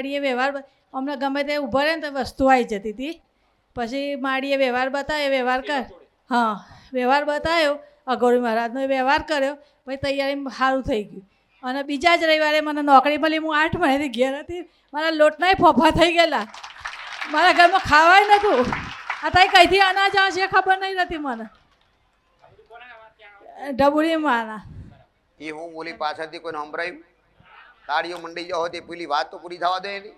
માડીએ વ્યવહાર હમણાં ગમે તે ઊભો રહે ને તો વસ્તુ આવી જતી હતી પછી માડીએ વ્યવહાર બતાવ્યો વ્યવહાર કર હા, વ્યવહાર બતાવ્યો અઘોરી મહારાજનો વ્યવહાર કર્યો. પછી તૈયારી સારું થઈ ગયું. અને બીજા જ રવિવારે મને નોકરી મળી, હું આઠ મહિનાથી ઘેર હતી. મારા લોટનાય ફોફા થઈ ગયેલા. મારા ઘરમાં ખાવાય નહોતું તાઈ કઈથી અનાજ આવશે ખબર નહીં નથી મને. ડબુડી માના. એ હું બોલી પાછળથી કોઈને સંભળાયું તાળીઓ મંડી જાઓ તે પેલી વાત તો પૂરી થવા દે એની.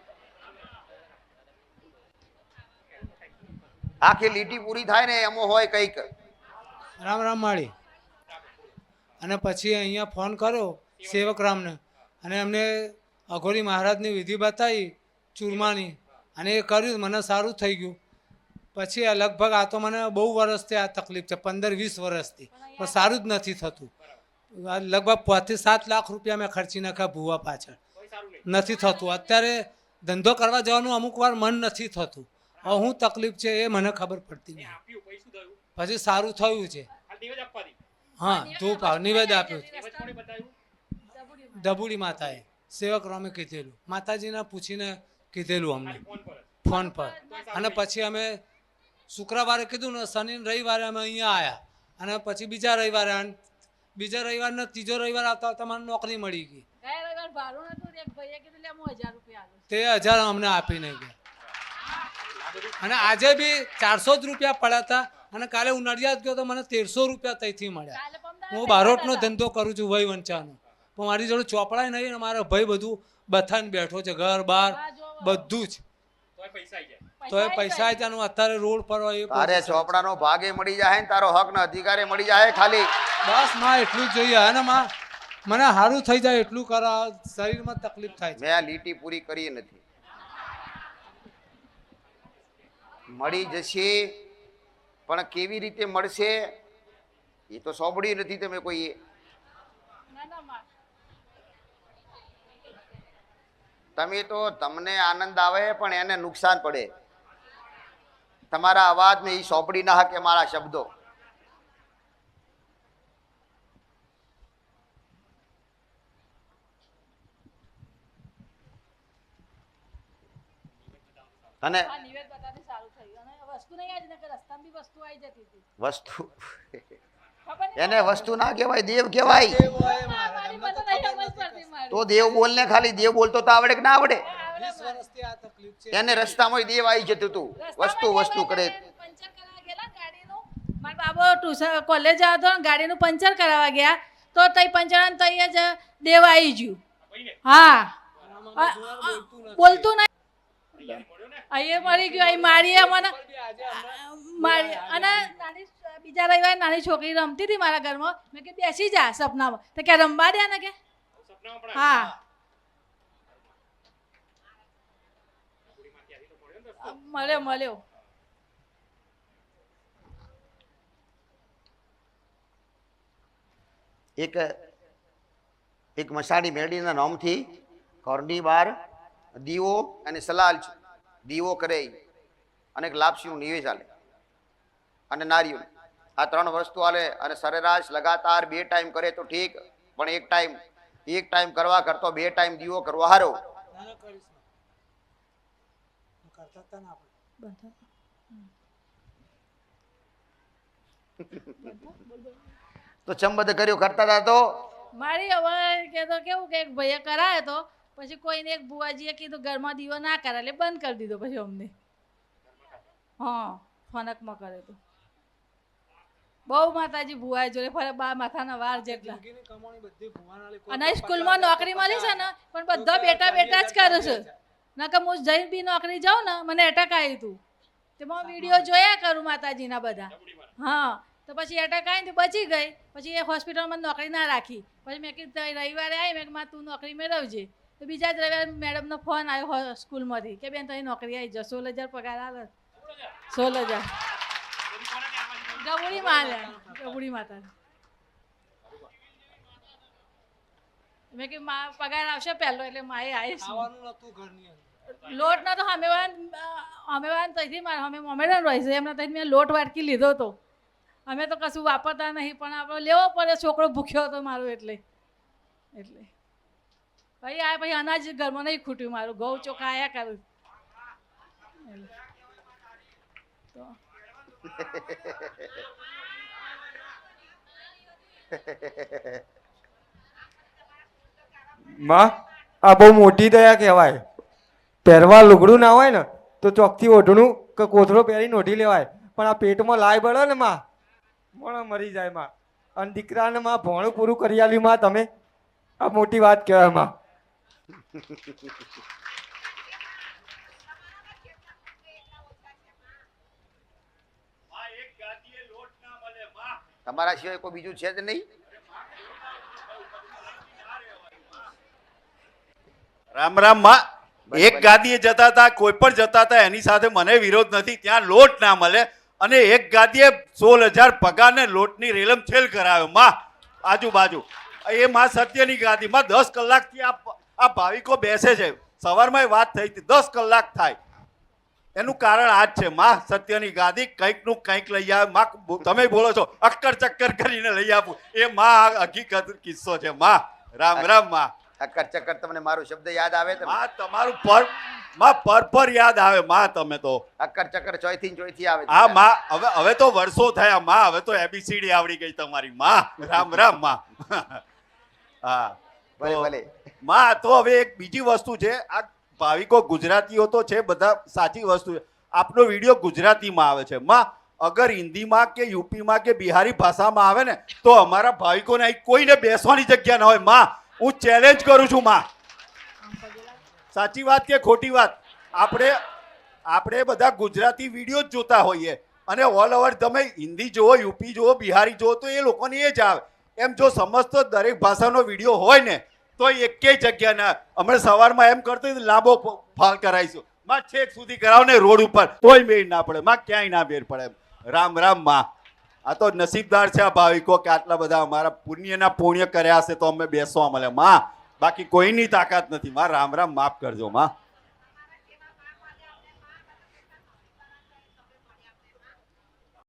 આખી લીટી પૂરી થાય ને એમાં હોય કંઈક. રામ રામ માળી. અને પછી અહીંયા ફોન કર્યો સેવક રામને. અને એમને અઘોરી મહારાજની વિધિ બતાવી ચૂરમાની. અને એ કર્યું, મને સારું થઈ ગયું. પછી લગભગ આ તો મને બહુ વર્ષથી આ તકલીફ છે, પંદર વીસ વર્ષથી. પણ સારું જ નથી થતું. લગભગ પાંચથી સાત લાખ રૂપિયા મેં ખર્ચી નાખ્યા ભૂવા પાછળ. નથી થતું. અત્યારે ધંધો કરવા જવાનું અમુક વાર મન નથી થતું. હવે શું તકલીફ છે એ મને ખબર પડતી નથી પછી સારું થયું છે. હા ધૂપ નિવેદ આપ્યું ડબુડી માતાએ. સેવક રોમે કીધેલું. માતાજીને પૂછીને કીધેલું અમને. ફોન પર અને પછી અમે શુક્રવારે કીધું ને શનિ રવિવારે અમે અહીંયા આવ્યા અને પછી બીજા રવિવારે બીજા રવિવારને ત્રીજો રવિવાર આવતા તમારે મને નોકરી મળી ગઈ. રવિવાર? તે હજાર અમને આપીને ગયા. અને આજે બી ચારસો જ રૂપિયા પડ્યા હતા અને કાલે હું નડિયાદ ગયો તો મને તેરસો રૂપિયા ત્યાંથી મળ્યા. હું બારોટનો ધંધો કરું છું ભાઈ વંચાનો. પણ મારી જોડે ચોપડાય નહીં મારો ભાઈ બધું બથાને બેઠો છે ઘર બાર બધું જ. તો એ પૈસા આવી જાય. અત્યારે રોડ પર હોય અરે ચોપડાનો ભાગે મળી જાય ને તારો હક ને અધિકારે મળી જાય ખાલી. બસમાં એટલું જ જોઈએ. અને માં? મને સારું થઈ જાય એટલું કરા શરીરમાં તકલીફ થાય છે. મેં આ લીટી પૂરી કરી નથી. મળી જશે પણ કેવી રીતે મળશે એ તો સોંભળી નથી તમે કોઈ ના ના તમે તો તમને આનંદ આવે પણ એને નુકસાન પડે. તમારા અવાજને એ સોંપડી ના હકે મારા શબ્દો અને આ નિવેદ બતાવી સારું થયું અને વસ્તુ નહીં આવી નકર રસ્તામાં બી વસ્તુ આવી જતી હતી વસ્તુ ખબર વસ્તુ એને વસ્તુ ના કહેવાય દેવ કહેવાય. મારી મને નહીં સમજ પડતી મારી. તો દેવ બોલને ખાલી દેવ બોલતો તો આવડે કે ના આવડે? વીસ વર્ષથી આ તકલીફ છે. એને રસ્તામાં દેવ આવી જતું હતું વસ્તુ વસ્તુ કરે. ને મારા બાબો ટ્યુશન કોલેજ આવતો ને ગાડીનું પંચર કરાવવા ગયા. તો તઈ પંચર ને તઈ જ દેવ આવી ગયું. હા. બોલતું નહીં અહીંયા મળી ગયું, અહીં મારીએ મારી અને નાની બીજા રવિવારે નાની છોકરી રમતી હતી મારા ઘરમાં. મેં કે બેસી જા સપનામાં. તો કે રમવા દે ને કે? હા. મળ્યો મળ્યો. એક એક મસાણી મેળીના નામથી કોર્ની બહાર દીવો અને સલાલ છે. દીવો કરે અનેક અને લાપસીનું નિવેશ આલે. અને નારીઓ આ ત્રણ વસ્તુ આલે અને સરેરાશ લગાતાર બે ટાઈમ કરે તો ઠીક પણ એક ટાઈમ એક ટાઈમ કરવા કરતો બે ટાઈમ દીવો કરવો હારો. તો ચંબદ કર્યો? કરતા હતા તો? મારી હવે કે તો કેવું કે એક ભાઈએ કરાયો તો પછી કોઈને એક બુવાજીએ કીધું ઘરમાં દીવો ના કરે એટલે બંધ કરી દીધો પછી અમને. હા ફનકમાં કરે તો. બહુ માતાજી ભુવાએ જોડે ફરે બા માથાના વાર જેટલા. અને સ્કૂલમાં નોકરી મળી છે ને પણ બધા બેટા બેટા જ કરે છે. નકર હું જઈને બી નોકરી જાઉં ને મને એટેક આવ્યું હતું તેમાં વીડિયો જોયા કરું માતાજીના બધા. હા તો પછી એટેક આવી તો બચી ગઈ. પછી એ હોસ્પિટલમાં નોકરી ના રાખી. પછી મેં કીધું રવિવારે આવી મેં તું નોકરી મેળવજે. તો બીજા જ રવિવારે મેડમનો ફોન આવ્યો હોય સ્કૂલમાંથી કે બેન તઈ નોકરી આવી જાઓ સોળ હજાર પગાર આવે. સોળ હજાર. ગબુડી માલે ગબુડી માતા. મેં કીધું મા પગાર આવશે પહેલો એટલે માએ આવીશ. લોટ ના તો અમે વાન અમે વાન તઈથી મારે અમે મોમેડન રહી છે એમના તઈ મેં લોટ વાટકી લીધો હતો. અમે તો કશું વાપરતા નહીં પણ આપણે લેવો પડે છોકરો ભૂખ્યો હતો મારો એટલે એટલે. પછી આ ભાઈ અનાજ ઘરમાં નહીં ખૂટ્યું મારું. ઘઉં ચોખા આયા કરું. તો. માં, આ બહુ મોટી દયા કહેવાય. પહેરવા લુગડું ના હોય ને, તો ચોકથી ઓઢણું કે કોથળો પહેરીને ઓઢી લેવાય. પણ આ પેટમાં લાય બળે ને, માં. પણ મરી જાય, માં. અને દીકરાને, માં, ભોણું પૂરું કરી આલ્યું, માં, તમે. આ મોટી વાત કહેવાય, માં. તમારા સિવાય કોઈ બીજું છે જ નહીં? રામ રામમાં. એક ગાદીએ જતા હતા કોઈ પણ જતા હતા એની સાથે મને વિરોધ નથી. ત્યાં લોટ ના મળે અને એક ગાદીએ સોળ હજાર પગાર ને લોટની રેલમ છેલ કરાવ્યો માં આજુબાજુ. એ માં સત્યની ગાદી માં દસ કલાકથી આ આ ભાવિકો બેસે છે. સવારમાં વાત થઈ હતી દસ કલાક થાય. એનું કારણ આ જ છે. માં સત્યની ગાદી કંઈકનું કંઈક લઈ આવે. માં તમે બોલો છો અક્કર ચક્કર કરીને લઈ આપું. એ માં હકીકત કિસ્સો છે. માં રામ રામમાં. અક્કર ચક્કર તમને મારો શબ્દ યાદ આવે તો માં તમારું પરમાં પર પર યાદ આવે. માં તમે તો અક્કર ચક્કર ચોયથી ચોયથી આવે હા માં હવે હવે તો વર્ષો થયા. માં હવે તો એબીસીડી આવડી ગઈ તમારી. માં રામ રામમાં. હા. ભલે ભલે. માં તો હવે એક બીજી વસ્તુ છે. આ ભાવિકો ગુજરાતીઓ તો છે બધા સાચી વસ્તુ છે. આપનો વીડિયો ગુજરાતીમાં આવે છે. માં અગર હિન્દીમાં કે યુપીમાં કે બિહારી ભાષામાં આવે ને તો અમારા ભાવિકોને અહીં કોઈને બેસવાની જગ્યા ન હોય. માં હું ચેલેન્જ કરું છું માં. સાચી વાત કે ખોટી વાત? આપણે આપણે બધા ગુજરાતી વીડિયો જ જોતા હોઈએ. અને ઓલ ઓવર તમે હિન્દી જુઓ યુપી જુઓ બિહારી જુઓ તો એ લોકોને એ જ આવે. એમ જો સમજતો દરેક ભાષાનો વીડિયો હોય ને, તો એકેય જગ્યાના હમણાં સવારમાં એમ કરતો લાંબો ફાલ કરાવીશું. માં છેક સુધી કરાવો ને, રોડ ઉપર. તોય મેળ ના પડે. માં ક્યાંય ના મેળ પડે. રામ રામ, માં. આ તો નસીબદાર છે આ ભાવિકો કે આટલા બધા અમારા પુણ્યના પુણ્ય કર્યા હશે તો અમે બેસવા મળે. માં, બાકી કોઈની તાકાત નથી. માં, રામ રામ, માફ કરજો, માં.